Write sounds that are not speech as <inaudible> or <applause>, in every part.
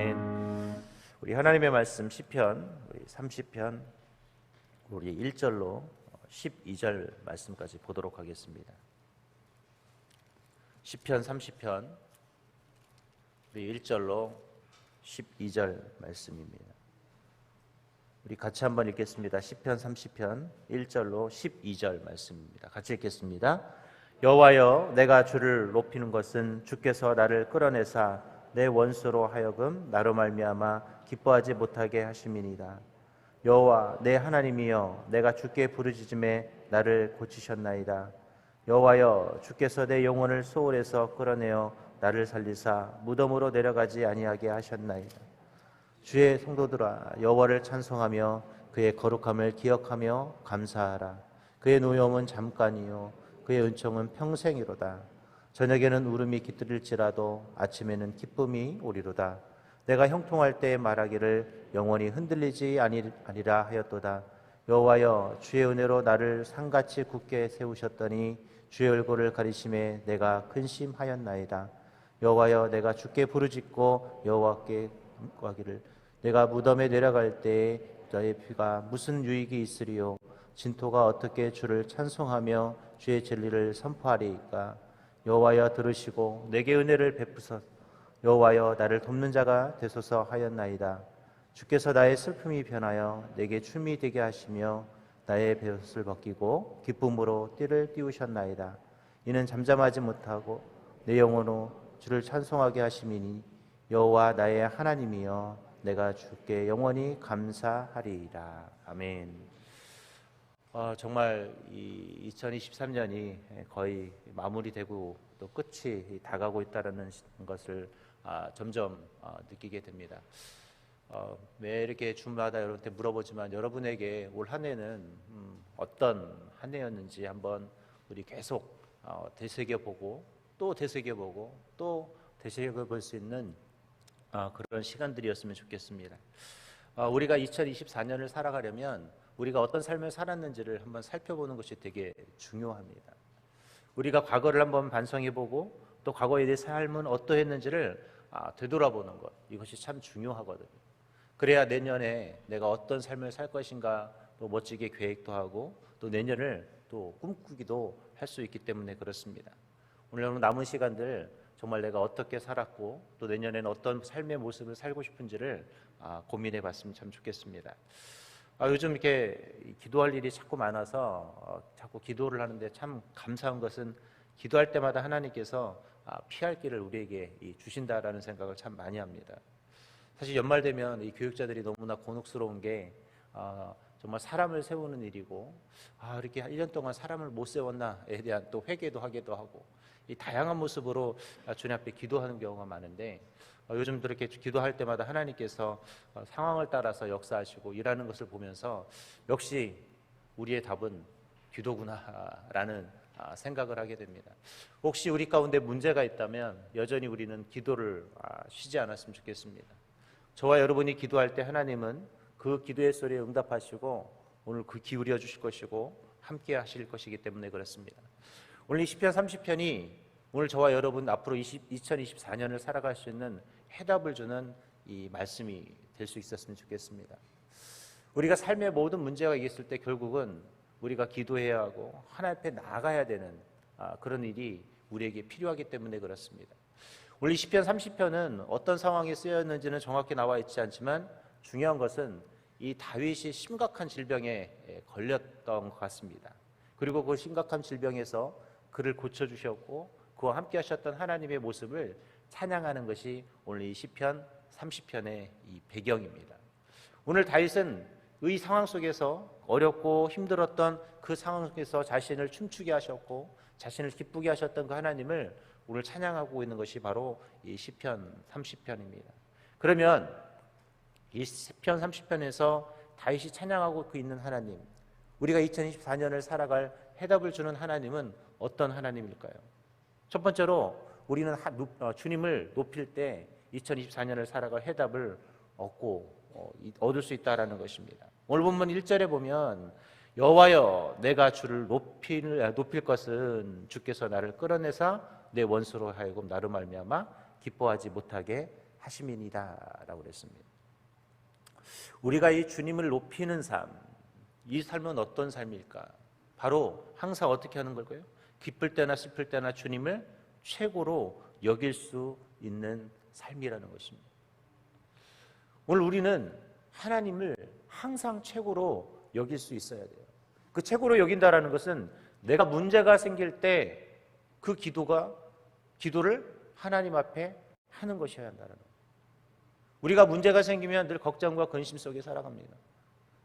아멘. 우리 하나님의 말씀 시편 우리 30편 우리 1절로 12절 말씀까지 보도록 하겠습니다. 시편 30편 우리 1절로 12절 말씀입니다. 우리 같이 한번 읽겠습니다. 시편 30편 1절로 12절 말씀입니다. 같이 읽겠습니다. 여호와여 내가 주를 높이는 것은 주께서 나를 끌어내사 내 원수로 하여금 나로 말미암아 기뻐하지 못하게 하심이니이다. 여호와 내 하나님이여 내가 주께 부르짖음에 나를 고치셨나이다. 여호와여 주께서 내 영혼을 소홀에서 끌어내어 나를 살리사 무덤으로 내려가지 아니하게 하셨나이다. 주의 성도들아 여호와를 찬송하며 그의 거룩함을 기억하며 감사하라. 그의 노여움은 잠깐이요 그의 은총은 평생이로다. 저녁에는 울음이 깃들일지라도 아침에는 기쁨이 오리로다. 내가 형통할 때 말하기를 영원히 흔들리지 아니라 하였도다. 여호와여 주의 은혜로 나를 상같이 굳게 세우셨더니 주의 얼굴을 가리심에 내가 근심하였나이다. 여호와여 내가 주께 부르짖고 여호와께 구하기를 내가 무덤에 내려갈 때에 너의 피가 무슨 유익이 있으리요 진토가 어떻게 주를 찬송하며 주의 진리를 선포하리이까 여호와여 들으시고 내게 은혜를 베푸소 여호와여 나를 돕는 자가 되소서 하였나이다. 주께서 나의 슬픔이 변하여 내게 춤이 되게 하시며 나의 배옷을 벗기고 기쁨으로 띠를 띄우셨나이다. 이는 잠잠하지 못하고 내 영혼으로 주를 찬송하게 하심이니 여호와 나의 하나님이여 내가 주께 영원히 감사하리이다 아멘. 어, 정말 이 2023년이 거의 마무리되고 또 끝이 다가고 있다는 것을 아, 점점 어, 느끼게 됩니다. 어, 매 이렇게 주마다 여러분한테 물어보지만 여러분에게 올 한 해는 음, 어떤 한 해였는지 한번 우리 계속 어, 되새겨보고 또 되새겨보고 또 되새겨볼 수 있는 어, 그런 시간들이었으면 좋겠습니다. 어, 우리가 2024년을 살아가려면 우리가 어떤 삶을 살았는지를 한번 살펴보는 것이 되게 중요합니다. 우리가 과거를 한번 반성해보고 또 과거에 대해 삶은 어떠했는지를 아, 되돌아보는 것 이것이 참 중요하거든요. 그래야 내년에 내가 어떤 삶을 살 것인가 또 멋지게 계획도 하고 또 내년을 또 꿈꾸기도 할 수 있기 때문에 그렇습니다. 오늘 남은 시간들 정말 내가 어떻게 살았고 또 내년에는 어떤 삶의 모습을 살고 싶은지를 아, 고민해 봤으면 참 좋겠습니다. 아, 요즘 이렇게 기도할 일이 자꾸 많아서 어, 자꾸 기도를 하는데 참 감사한 것은 기도할 때마다 하나님께서 아, 피할 길을 우리에게 주신다라는 생각을 참 많이 합니다. 사실 연말 되면 이 교육자들이 너무나 곤혹스러운 게 아, 정말 사람을 세우는 일이고 아, 이렇게 1년 동안 사람을 못 세웠나에 대한 또 회개도 하기도 하고 이 다양한 모습으로 주님 앞에 기도하는 경우가 많은데 어, 요즘 그렇게 기도할 때마다 하나님께서 어, 상황을 따라서 역사하시고 일하는 것을 보면서 역시 우리의 답은 기도구나라는 아, 생각을 하게 됩니다. 혹시 우리 가운데 문제가 있다면 여전히 우리는 기도를 아, 쉬지 않았으면 좋겠습니다. 저와 여러분이 기도할 때 하나님은 그 기도의 소리에 응답하시고 오늘 그 기울여 주실 것이고 함께 하실 것이기 때문에 그렇습니다. 오늘 시편 30편이 오늘 저와 여러분 앞으로 20, 2024년을 살아갈 수 있는 해답을 주는 이 말씀이 될 수 있었으면 좋겠습니다. 우리가 삶의 모든 문제가 있을 때 결국은 우리가 기도해야 하고 하나님 앞에 나가야 되는 아, 그런 일이 우리에게 필요하기 때문에 그렇습니다. 오늘 시편 30편은 어떤 상황에 쓰였는지는 정확히 나와 있지 않지만 중요한 것은 이 다윗이 심각한 질병에 걸렸던 것 같습니다. 그리고 그 심각한 질병에서 그를 고쳐 주셨고 그와 함께 하셨던 하나님의 모습을 찬양하는 것이 오늘 이 시편 30편의 이 배경입니다. 오늘 다윗은 이 상황 속에서 어렵고 힘들었던 그 상황 속에서 자신을 춤추게 하셨고 자신을 기쁘게 하셨던 그 하나님을 오늘 찬양하고 있는 것이 바로 이 시편 30편입니다. 그러면 이 시편 30편에서 다윗이 찬양하고 그 있는 하나님, 우리가 2024년을 살아갈 해답을 주는 하나님은 어떤 하나님일까요? 첫 번째로 우리는 어, 주님을 높일 때 2024년을 살아갈 해답을 얻고 어, 얻을 수 있다라는 것입니다. 오늘 본문 1절에 보면 여호와여 내가 주를 높일 아, 높일 것은 주께서 나를 끌어내사 내 원수로 하여금 나로 말미암아 기뻐하지 못하게 하심이니다라고 그랬습니다. 우리가 이 주님을 높이는 삶, 이 삶은 어떤 삶일까? 바로 항상 어떻게 하는 걸까요? 기쁠 때나 슬플 때나 주님을 최고로 여길 수 있는 삶이라는 것입니다. 오늘 우리는 하나님을 항상 최고로 여길 수 있어야 돼요. 그 최고로 여긴다라는 것은 내가 문제가 생길 때 그 기도가 기도를 하나님 앞에 하는 것이어야 한다는 거예요. 우리가 문제가 생기면 늘 걱정과 근심 속에 살아갑니다.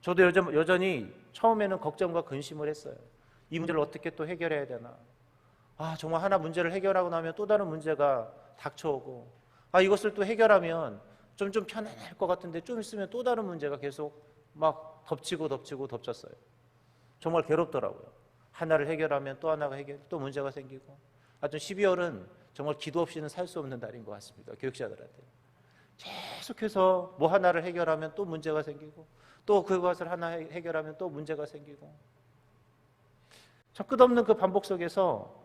저도 여전, 여전히 처음에는 걱정과 근심을 했어요. 이 문제를 어떻게 또 해결해야 되나. 아, 정말 하나 문제를 해결하고 나면 또 다른 문제가 닥쳐오고, 아, 이것을 또 해결하면 좀, 좀 편안할 것 같은데 좀 있으면 또 다른 문제가 계속 막 덮치고 덮치고 덮쳤어요. 정말 괴롭더라고요. 하나를 해결하면 또 하나가 해결, 또 문제가 생기고. 하여튼 12월은 정말 기도 없이는 살 수 없는 달인 것 같습니다. 교육자들한테. 계속해서 뭐 하나를 해결하면 또 문제가 생기고, 또 그것을 하나 해- 해결하면 또 문제가 생기고. 참 끝없는 그 반복 속에서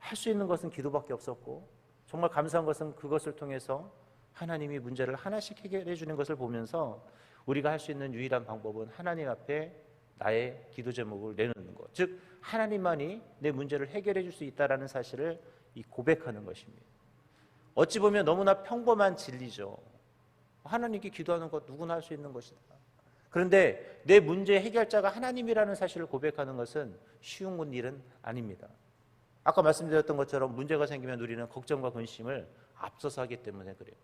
할 수 있는 것은 기도밖에 없었고, 정말 감사한 것은 그것을 통해서 하나님이 문제를 하나씩 해결해 주는 것을 보면서 우리가 할 수 있는 유일한 방법은 하나님 앞에 나의 기도 제목을 내놓는 것. 즉 하나님만이 내 문제를 해결해 줄 수 있다라는 사실을 이 고백하는 것입니다. 어찌 보면 너무나 평범한 진리죠. 하나님께 기도하는 것 누구나 할 수 있는 것이다. 그런데 내 문제 해결자가 하나님이라는 사실을 고백하는 것은 쉬운 일은 아닙니다. 아까 말씀드렸던 것처럼 문제가 생기면 우리는 걱정과 근심을 앞서서 하기 때문에 그래요.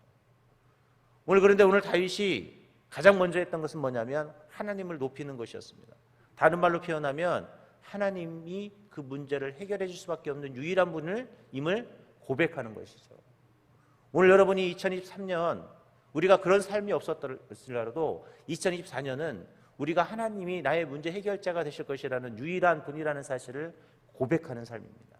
오늘 그런데 오늘 다윗이 가장 먼저 했던 것은 뭐냐면 하나님을 높이는 것이었습니다. 다른 말로 표현하면 하나님이 그 문제를 해결해 줄 수밖에 없는 유일한 분을 임을 고백하는 것이죠. 오늘 여러분이 2023년 우리가 그런 삶이 없었더라도 2024년은 우리가 하나님이 나의 문제 해결자가 되실 것이라는 유일한 분이라는 사실을 고백하는 삶입니다.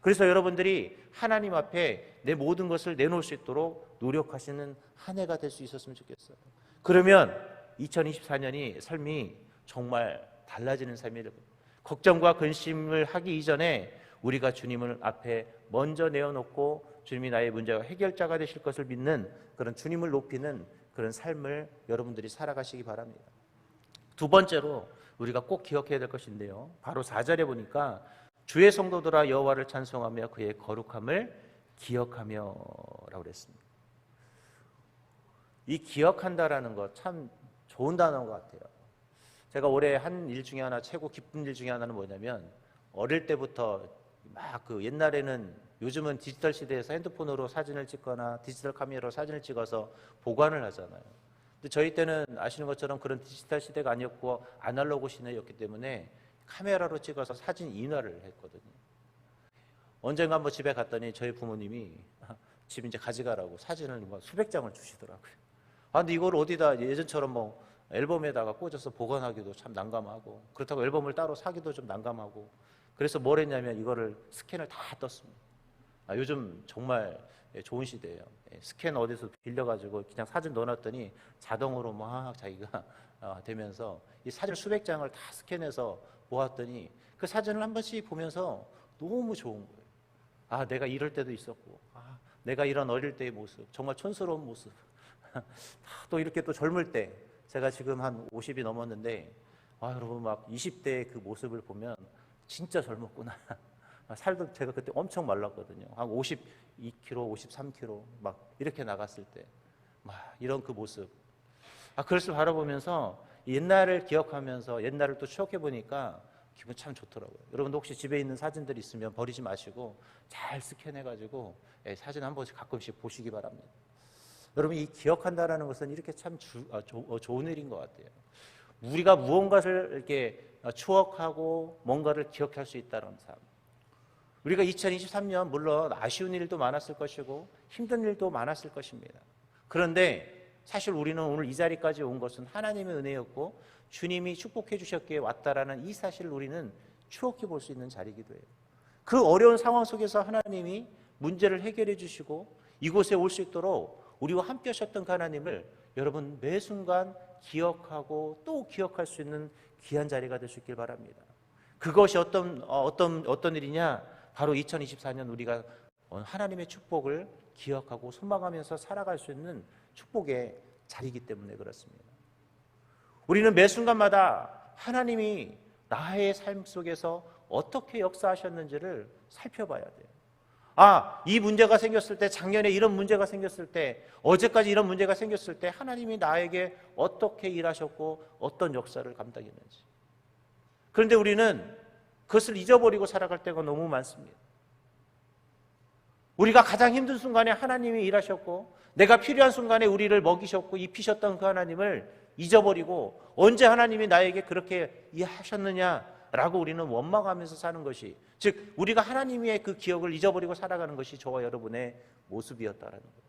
그래서 여러분들이 하나님 앞에 내 모든 것을 내놓을 수 있도록 노력하시는 한 해가 될 수 있었으면 좋겠어요. 그러면 2024년이 삶이 정말 달라지는 삶이 되고 걱정과 근심을 하기 이전에 우리가 주님을 앞에 먼저 내어놓고 주님이 나의 문제가 해결자가 되실 것을 믿는 그런 주님을 높이는 그런 삶을 여러분들이 살아가시기 바랍니다. 두 번째로 우리가 꼭 기억해야 될 것인데요. 바로 4절에 보니까 주의 성도들아 여호와를 찬송하며 그의 거룩함을 기억하며라고 그랬습니다. 이 기억한다라는 것 참 좋은 단어인 것 같아요. 제가 올해 한 일 중에 하나 최고 기쁜 일 중에 하나는 뭐냐면 어릴 때부터 막 그 옛날에는 요즘은 디지털 시대에서 핸드폰으로 사진을 찍거나 디지털 카메라로 사진을 찍어서 보관을 하잖아요. 근데 저희 때는 아시는 것처럼 그런 디지털 시대가 아니었고 아날로그 시대였기 때문에 카메라로 찍어서 사진 인화를 했거든요. 언젠가 한번 집에 갔더니 저희 부모님이 <laughs> 집 이제 가져가라고 사진을 막 수백 장을 주시더라고요. 아, 근데 이걸 어디다 예전처럼 뭐 앨범에다가 꽂아서 보관하기도 참 난감하고 그렇다고 앨범을 따로 사기도 좀 난감하고 그래서 뭘 했냐면 이거를 스캔을 다 떴습니다. 아, 요즘 정말 예, 좋은 시대예요. 예, 스캔 어디서 빌려가지고 그냥 사진 넣어놨더니 자동으로 막 자기가 <laughs> 어, 되면서 이 사진 수백 장을 다 스캔해서 모았더니 그 사진을 한 번씩 보면서 너무 좋은 거예요. 아, 내가 이럴 때도 있었고, 아, 내가 이런 어릴 때의 모습, 정말 촌스러운 모습. <laughs> 또 이렇게 또 젊을 때, 제가 지금 한 50이 넘었는데, 아, 여러분 막 20대의 그 모습을 보면 진짜 젊었구나. <laughs> 아, 살도 제가 그때 엄청 말랐거든요. 한 52kg, 53kg 막 이렇게 나갔을 때, 막 이런 그 모습. 아, 그것을 바라보면서 옛날을 기억하면서 옛날을 또 추억해 보니까 기분 참 좋더라고요. 여러분도 혹시 집에 있는 사진들 있으면 버리지 마시고 잘 스캔해 가지고 예, 사진 한 번씩 가끔씩 보시기 바랍니다. 여러분 이 기억한다라는 것은 이렇게 참 주, 아, 조, 어, 좋은 일인 것 같아요. 우리가 무언가를 이렇게 어, 추억하고 뭔가를 기억할 수 있다는 삶. 우리가 2023년 물론 아쉬운 일도 많았을 것이고 힘든 일도 많았을 것입니다. 그런데 사실 우리는 오늘 이 자리까지 온 것은 하나님의 은혜였고 주님이 축복해 주셨기에 왔다라는 이 사실을 우리는 추억해 볼 수 있는 자리이기도 해요. 그 어려운 상황 속에서 하나님이 문제를 해결해 주시고 이곳에 올 수 있도록 우리와 함께 하셨던 그 하나님을 여러분 매 순간 기억하고 또 기억할 수 있는 귀한 자리가 될 수 있길 바랍니다. 그것이 어떤 어, 어떤 어떤 일이냐? 바로 2024년 우리가 하나님의 축복을 기억하고 소망하면서 살아갈 수 있는 축복의 자리이기 때문에 그렇습니다. 우리는 매 순간마다 하나님이 나의 삶 속에서 어떻게 역사하셨는지를 살펴봐야 돼요. 아, 이 문제가 생겼을 때, 작년에 이런 문제가 생겼을 때, 어제까지 이런 문제가 생겼을 때, 하나님이 나에게 어떻게 일하셨고, 어떤 역사를 감당했는지. 그런데 우리는 그것을 잊어버리고 살아갈 때가 너무 많습니다. 우리가 가장 힘든 순간에 하나님이 일하셨고, 내가 필요한 순간에 우리를 먹이셨고, 입히셨던 그 하나님을 잊어버리고, 언제 하나님이 나에게 그렇게 하셨느냐라고 우리는 원망하면서 사는 것이, 즉, 우리가 하나님의 그 기억을 잊어버리고 살아가는 것이 저와 여러분의 모습이었다라는 거예요.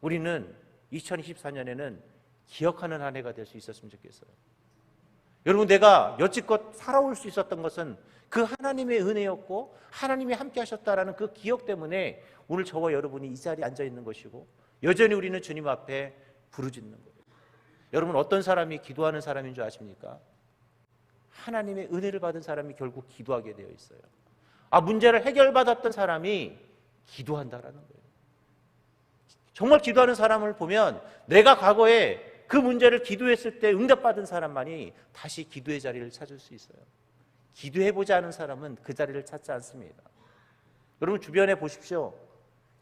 우리는 2024년에는 기억하는 한 해가 될 수 있었으면 좋겠어요. 여러분, 내가 여지껏 살아올 수 있었던 것은 그 하나님의 은혜였고 하나님이 함께 하셨다라는 그 기억 때문에 오늘 저와 여러분이 이 자리에 앉아 있는 것이고 여전히 우리는 주님 앞에 부르짖는 거예요. 여러분 어떤 사람이 기도하는 사람인 줄 아십니까? 하나님의 은혜를 받은 사람이 결국 기도하게 되어 있어요. 아 문제를 해결받았던 사람이 기도한다라는 거예요. 정말 기도하는 사람을 보면 내가 과거에 그 문제를 기도했을 때 응답받은 사람만이 다시 기도의 자리를 찾을 수 있어요. 기도해보지 않은 사람은 그 자리를 찾지 않습니다. 여러분 주변에 보십시오.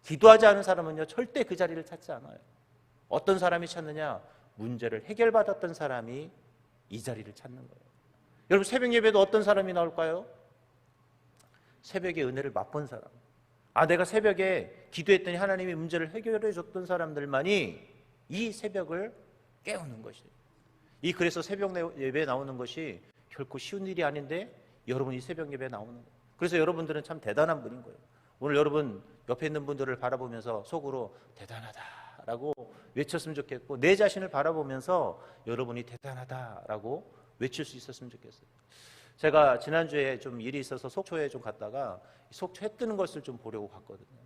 기도하지 않은 사람은요, 절대 그 자리를 찾지 않아요. 어떤 사람이 찾느냐? 문제를 해결받았던 사람이 이 자리를 찾는 거예요. 여러분 새벽 예배도 어떤 사람이 나올까요? 새벽에 은혜를 맛본 사람. 아, 내가 새벽에 기도했더니 하나님이 문제를 해결해 줬던 사람들만이 이 새벽을 깨우는 것이에요. 이 그래서 새벽 예배 나오는 것이 결코 쉬운 일이 아닌데 여러분이 새벽 예배 나오는 거예요. 그래서 여러분들은 참 대단한 분인 거예요. 오늘 여러분 옆에 있는 분들을 바라보면서 속으로 대단하다라고 외쳤으면 좋겠고 내 자신을 바라보면서 여러분이 대단하다라고 외칠 수 있었으면 좋겠어요. 제가 지난주에 좀 일이 있어서 속초에 좀 갔다가 속초 해 뜨는 것을 좀 보려고 갔거든요.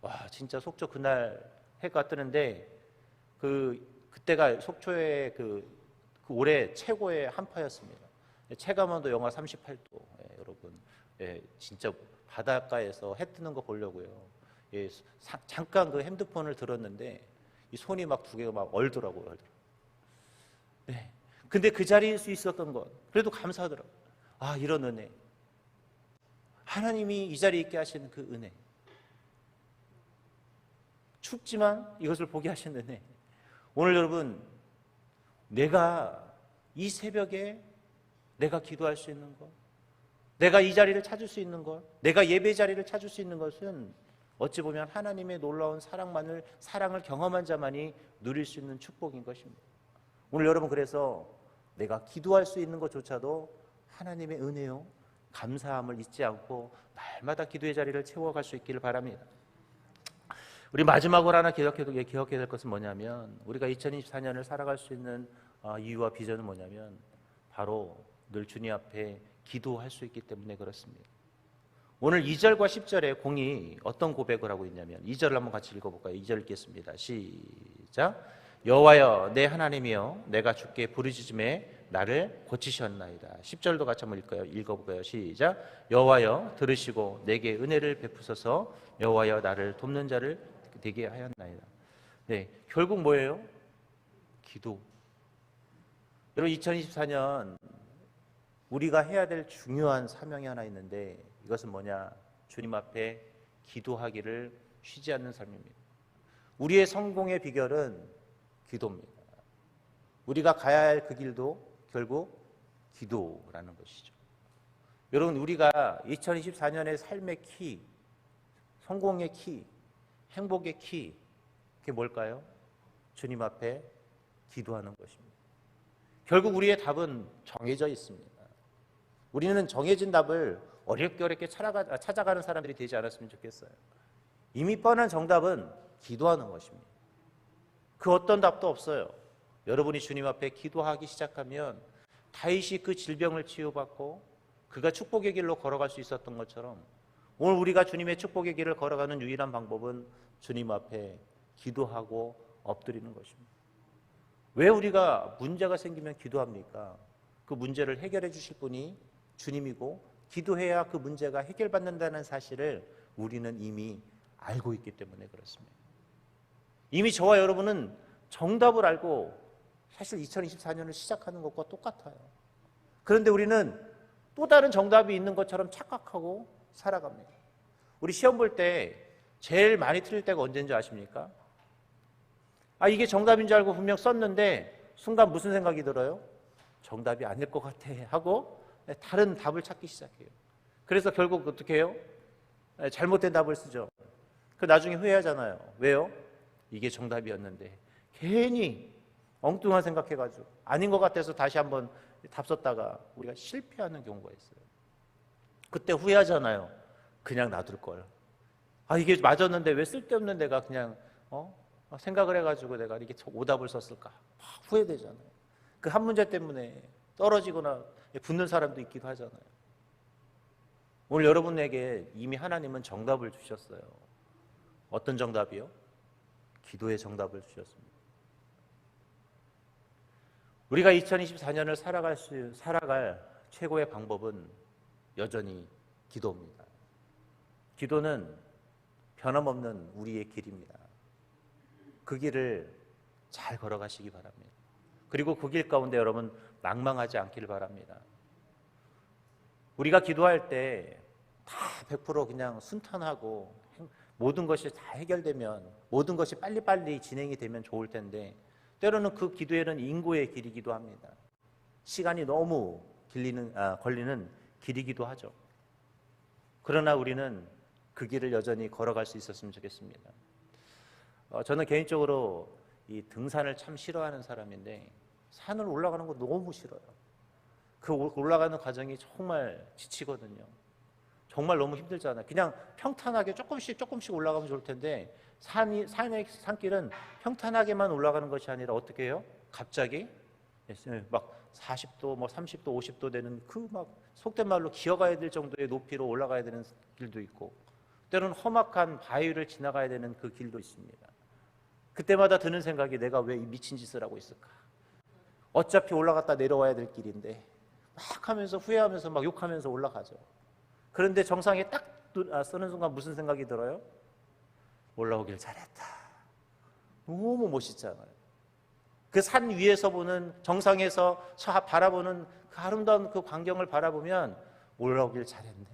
와, 진짜 속초 그날 해가 뜨는데 그 그때가 속초의 그, 그 올해 최고의 한파였습니다. 체감온도 영하 38도. 예, 여러분, 예, 진짜 바닷가에서 해 뜨는 거 보려고요. 예, 사, 잠깐 그 핸드폰을 들었는데 이 손이 막 두 개가 막 얼더라고요. 얼더라고요. 네. 근데 그 자리일 수 있었던 것 그래도 감사하더라고요. 아 이런 은혜. 하나님이 이 자리에 있게 하시는 그 은혜. 춥지만 이것을 보게 하신 은혜. 오늘 여러분 내가 이 새벽에 내가 기도할 수 있는 것, 내가 이 자리를 찾을 수 있는 것, 내가 예배 자리를 찾을 수 있는 것은 어찌 보면 하나님의 놀라운 사랑만을 사랑을 경험한 자만이 누릴 수 있는 축복인 것입니다. 오늘 여러분 그래서 내가 기도할 수 있는 것조차도 하나님의 은혜요 감사함을 잊지 않고 날마다 기도의 자리를 채워갈 수 있기를 바랍니다. 우리 마지막으로 하나 기억해야 될 것은 뭐냐면 우리가 2024년을 살아갈 수 있는 어, 이유와 비전은 뭐냐면 바로 늘 주님 앞에 기도할 수 있기 때문에 그렇습니다. 오늘 2절과 10절에 공이 어떤 고백을 하고 있냐면 2절을 한번 같이 읽어볼까요? 2절 읽겠습니다. 시작. 여호와여 내 하나님이여 내가 주께 부르짖음에 나를 고치셨나이다. 10절도 같이 한번 읽어요. 읽어볼까요? 시작. 여호와여 들으시고 내게 은혜를 베푸소서 여호와여 나를 돕는 자를 되게 하였나이다. 네, 결국 뭐예요? 기도. 여러분 2024년 우리가 해야 될 중요한 사명이 하나 있는데 이것은 뭐냐? 주님 앞에 기도하기를 쉬지 않는 삶입니다. 우리의 성공의 비결은 기도입니다. 우리가 가야 할 그 길도 결국 기도라는 것이죠. 여러분, 우리가 2024년의 삶의 키, 성공의 키, 행복의 키, 그게 뭘까요? 주님 앞에 기도하는 것입니다. 결국 우리의 답은 정해져 있습니다. 우리는 정해진 답을 어렵게 어렵게 찾아가, 찾아가는 사람들이 되지 않았으면 좋겠어요. 이미 뻔한 정답은 기도하는 것입니다. 그 어떤 답도 없어요. 여러분이 주님 앞에 기도하기 시작하면 다윗이 그 질병을 치유받고 그가 축복의 길로 걸어갈 수 있었던 것처럼 오늘 우리가 주님의 축복의 길을 걸어가는 유일한 방법은 주님 앞에 기도하고 엎드리는 것입니다. 왜 우리가 문제가 생기면 기도합니까? 그 문제를 해결해 주실 분이 주님이고 기도해야 그 문제가 해결받는다는 사실을 우리는 이미 알고 있기 때문에 그렇습니다. 이미 저와 여러분은 정답을 알고 사실 2024년을 시작하는 것과 똑같아요. 그런데 우리는 또 다른 정답이 있는 것처럼 착각하고 살아갑니다. 우리 시험 볼 때 제일 많이 틀릴 때가 언제인지 아십니까? 아, 이게 정답인 줄 알고 분명 썼는데 순간 무슨 생각이 들어요? 정답이 아닐 것 같아 하고 다른 답을 찾기 시작해요. 그래서 결국 어떻게 해요? 잘못된 답을 쓰죠. 그 나중에 후회하잖아요. 왜요? 이게 정답이었는데 괜히 엉뚱한 생각해가지고 아닌 것 같아서 다시 한번 답 썼다가 우리가 실패하는 경우가 있어요. 그때 후회하잖아요. 그냥 놔둘 걸. 아 이게 맞았는데 왜 쓸데없는 내가 그냥 어 생각을 해가지고 내가 이렇게 오답을 썼을까? 막 후회되잖아요. 그 한 문제 때문에 떨어지거나 붙는 사람도 있기도 하잖아요. 오늘 여러분에게 이미 하나님은 정답을 주셨어요. 어떤 정답이요? 기도의 정답을 주셨습니다. 우리가 2024년을 살아갈 수, 살아갈 최고의 방법은 여전히 기도입니다. 기도는 변함없는 우리의 길입니다. 그 길을 잘 걸어가시기 바랍니다. 그리고 그 길 가운데 여러분 망망하지 않기를 바랍니다. 우리가 기도할 때 다 100% 그냥 순탄하고 모든 것이 다 해결되면 모든 것이 빨리빨리 진행이 되면 좋을 텐데 때로는 그 기도에는 인고의 길이기도 합니다. 시간이 너무 길리는, 아, 걸리는 길이기도 하죠. 그러나 우리는 그 길을 여전히 걸어갈 수 있었으면 좋겠습니다. 어, 저는 개인적으로 이 등산을 참 싫어하는 사람인데 산을 올라가는 거 너무 싫어요. 그 올라가는 과정이 정말 지치거든요. 정말 너무 힘들잖아요. 그냥 평탄하게 조금씩 조금씩 올라가면 좋을 텐데 산이 산의 산길은 평탄하게만 올라가는 것이 아니라 어떻게 해요? 갑자기 예, 막 40도, 뭐 30도, 50도 되는 그 막 속된 말로 기어가야 될 정도의 높이로 올라가야 되는 길도 있고 때로는 험악한 바위를 지나가야 되는 그 길도 있습니다. 그때마다 드는 생각이 내가 왜 이 미친 짓을 하고 있을까? 어차피 올라갔다 내려와야 될 길인데 막 하면서 후회하면서 막 욕하면서 올라가죠. 그런데 정상에 딱 아, 쓰는 순간 무슨 생각이 들어요? 올라오길 잘했다. 너무 멋있잖아요. 그 산 위에서 보는 정상에서 바라보는 그 아름다운 그 광경을 바라보면 올라오길 잘했네.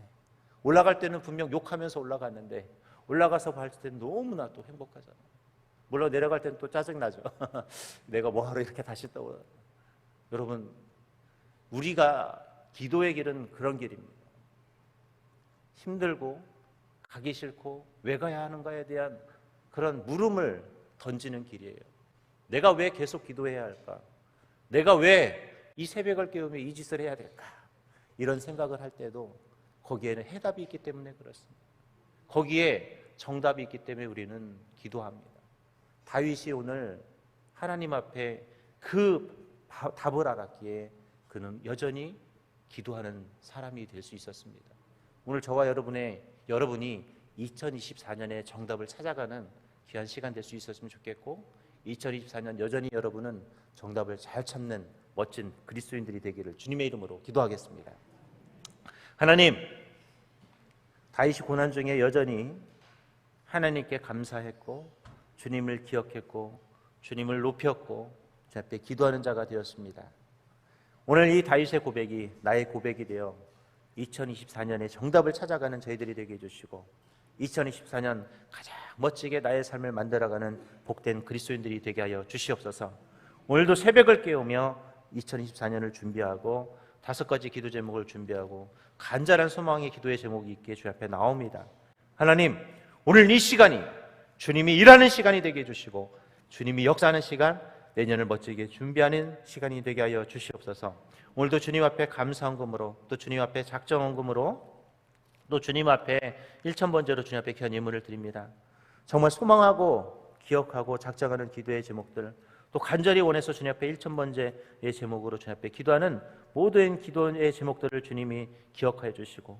올라갈 때는 분명 욕하면서 올라갔는데 올라가서 볼 때는 너무나 또 행복하잖아요. 물론 내려갈 때는 또 짜증나죠. <laughs> 내가 뭐하러 이렇게 다시 떠. 여러분, 우리가 기도의 길은 그런 길입니다. 힘들고 가기 싫고 왜 가야 하는가에 대한 그런 물음을 던지는 길이에요. 내가 왜 계속 기도해야 할까? 내가 왜 이 새벽을 깨우며 이 짓을 해야 될까? 이런 생각을 할 때도 거기에는 해답이 있기 때문에 그렇습니다. 거기에 정답이 있기 때문에 우리는 기도합니다. 다윗이 오늘 하나님 앞에 그 답을 알았기에 그는 여전히 기도하는 사람이 될 수 있었습니다. 오늘 저와 여러분의 여러분이 2024년의 정답을 찾아가는 귀한 시간 될 수 있었으면 좋겠고 2024년 여전히 여러분은 정답을 잘 찾는 멋진 그리스도인들이 되기를 주님의 이름으로 기도하겠습니다. 하나님, 다윗이 고난 중에 여전히 하나님께 감사했고 주님을 기억했고 주님을 높였고 주 앞에 기도하는 자가 되었습니다. 오늘 이 다윗의 고백이 나의 고백이 되어 2024년에 정답을 찾아가는 저희들이 되게 해주시고 2024년 가장 멋지게 나의 삶을 만들어가는 복된 그리스도인들이 되게 하여 주시옵소서. 오늘도 새벽을 깨우며 2024년을 준비하고 다섯 가지 기도 제목을 준비하고 간절한 소망의 기도의 제목이 있게 주 앞에 나옵니다. 하나님, 오늘 이 시간이 주님이 일하는 시간이 되게 해주시고 주님이 역사하는 시간, 내년을 멋지게 준비하는 시간이 되게 하여 주시옵소서. 오늘도 주님 앞에 감사헌금으로 또 주님 앞에 작정헌금으로 또 주님 앞에 일천번제로 주님 앞에 귀한 예물을 드립니다. 정말 소망하고 기억하고 작정하는 기도의 제목들 또 간절히 원해서 주님 앞에 일천번제의 제목으로 주님 앞에 기도하는 모든 기도의 제목들을 주님이 기억하여 주시고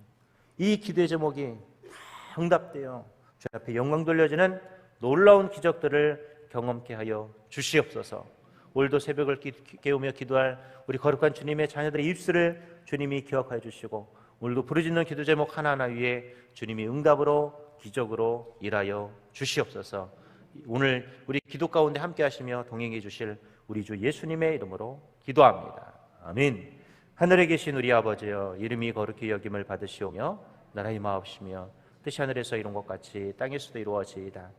이 기도의 제목이 다 응답되어 주님 앞에 영광 돌려지는 놀라운 기적들을 경험케 하여 주시옵소서. 오늘도 새벽을 깨우며 기도할 우리 거룩한 주님의 자녀들의 입술을 주님이 기억하여 주시고 오늘도 부르짖는 기도 제목 하나하나 위에 주님이 응답으로 기적으로 일하여 주시옵소서. 오늘 우리 기도 가운데 함께 하시며 동행해 주실 우리 주 예수님의 이름으로 기도합니다. 아멘. 하늘에 계신 우리 아버지여 이름이 거룩히 여김을 받으시오며 나라의 마옵시며 뜻이 하늘에서 이룬 것 같이 땅에서도 이루어지이다.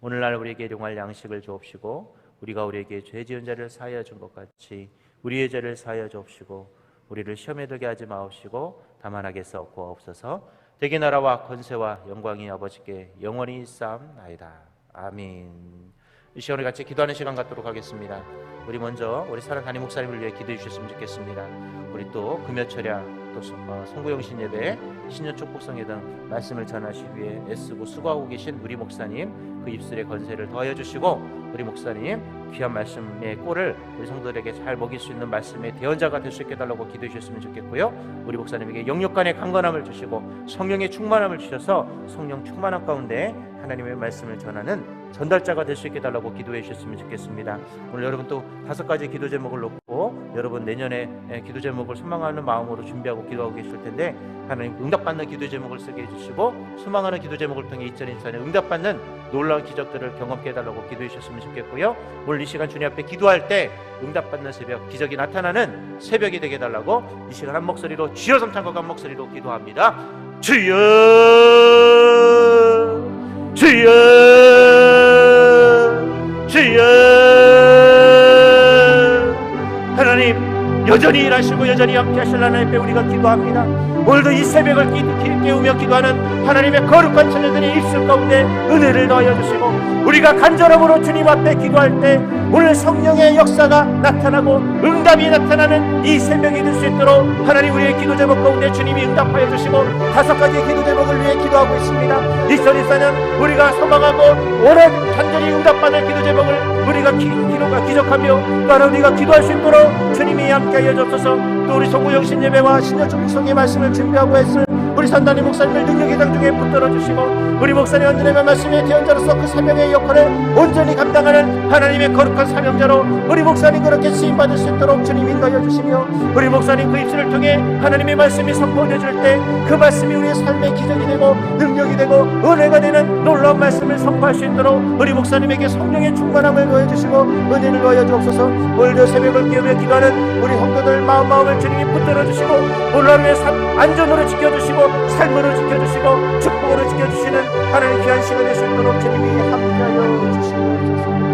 오늘날 우리에게 일용할 양식을 주옵시고 우리가 우리에게 죄 지은 자를 사하여 준 것 같이 우리의 죄를 사하여 주옵시고 우리를 시험에 들게 하지 마옵시고 하게서 구하옵소서. 대개 나라와 권세와 영광이 아버지께 영원히 쌓나이다. 아멘. 이 시간 우리 같이 기도하는 시간 갖도록 하겠습니다. 우리 먼저 우리 사랑 담임 목사님을 위해 기도해 주셨으면 좋겠습니다. 우리 또 금요 철야 또 어, 송구영신 예배 신년 축복성회 등 말씀을 전하시기 위해 애쓰고 수고하고 계신 우리 목사님 그 입술의 건세를 더하여 주시고 우리 목사님 귀한 말씀의 꼴을 우리 성도들에게 잘 먹일 수 있는 말씀의 대언자가 될 수 있게 달라고 기도해 주셨으면 좋겠고요. 우리 목사님에게 영육간의 강건함을 주시고 성령의 충만함을 주셔서 성령 충만함 가운데 하나님의 말씀을 전하는 전달자가 될 수 있게 달라고 기도해 주셨으면 좋겠습니다. 오늘 여러분 또 다섯 가지 기도 제목을 놓고 여러분 내년에 예, 기도 제목을 소망하는 마음으로 준비하고 기도하고 계실 텐데 하나님 응답받는 기도 제목을 쓰게 해주시고 소망하는 기도 제목을 통해 2024년 응답받는 놀라운 기적들을 경험케 해달라고 기도해 주셨으면 좋겠고요. 오늘 이 시간 주님 앞에 기도할 때 응답받는 새벽, 기적이 나타나는 새벽이 되게 해달라고 이 시간 한 목소리로 주여 섬창과 한 목소리로 기도합니다. 주여, 주여, 주여. 하나님 여전히 일하시고 여전히 함께 하실 하나님께 우리가 기도합니다. 오늘도 이 새벽을 깨우며 기도하는 하나님의 거룩한 처녀들의 입술 가운데 은혜를 더하여 주시고 우리가 간절함으로 주님 앞에 기도할 때 오늘 성령의 역사가 나타나고 응답이 나타나는 이 새벽이 될 수 있도록 하나님 우리의 기도 제목 가운데 주님이 응답하여 주시고 다섯 가지의 기도 제목을 위해 기도하고 있습니다. 2024년 우리가 소망하고 오래 간절히 응답받을 기도 제목을 우리가 기, 기도가 기적하며 또한 우리가 기도할 수 있도록 주님이 함께 하여 주옵소서 또 우리 송구영 신 예배와 신여주국성의 말씀을 준비하고 했을 우리 산단의 목사님을 능력의 당 중에 붙들어 주시고 우리 목사님 언제나 말씀의 대언자로서 그 사명의 역할을 온전히 감당하는 하나님의 거룩한 사명자로 우리 목사님 그렇게 쓰임 받을 수 있도록 주님 인도하여 주시며 우리 목사님 그 입술을 통해 하나님의 말씀이 선포되어질 때 그 말씀이 우리의 삶의 기적이 되고 능력이 되고 은혜가 되는 놀라운 말씀을 선포할 수 있도록 우리 목사님에게 성령의 충만함을 더해 주시고 은혜를 더하여 주옵소서. 오늘도 새벽을 깨우며 기도하는 우리 성도들 마음 마음을 주님이 붙들어 주시고 삶 안전으로 지켜주시고 삶으로 지켜주시고 축복으로 지켜주시는 하나님 귀한 시간 될수 있도록 주님이 함께하여 주시옵소서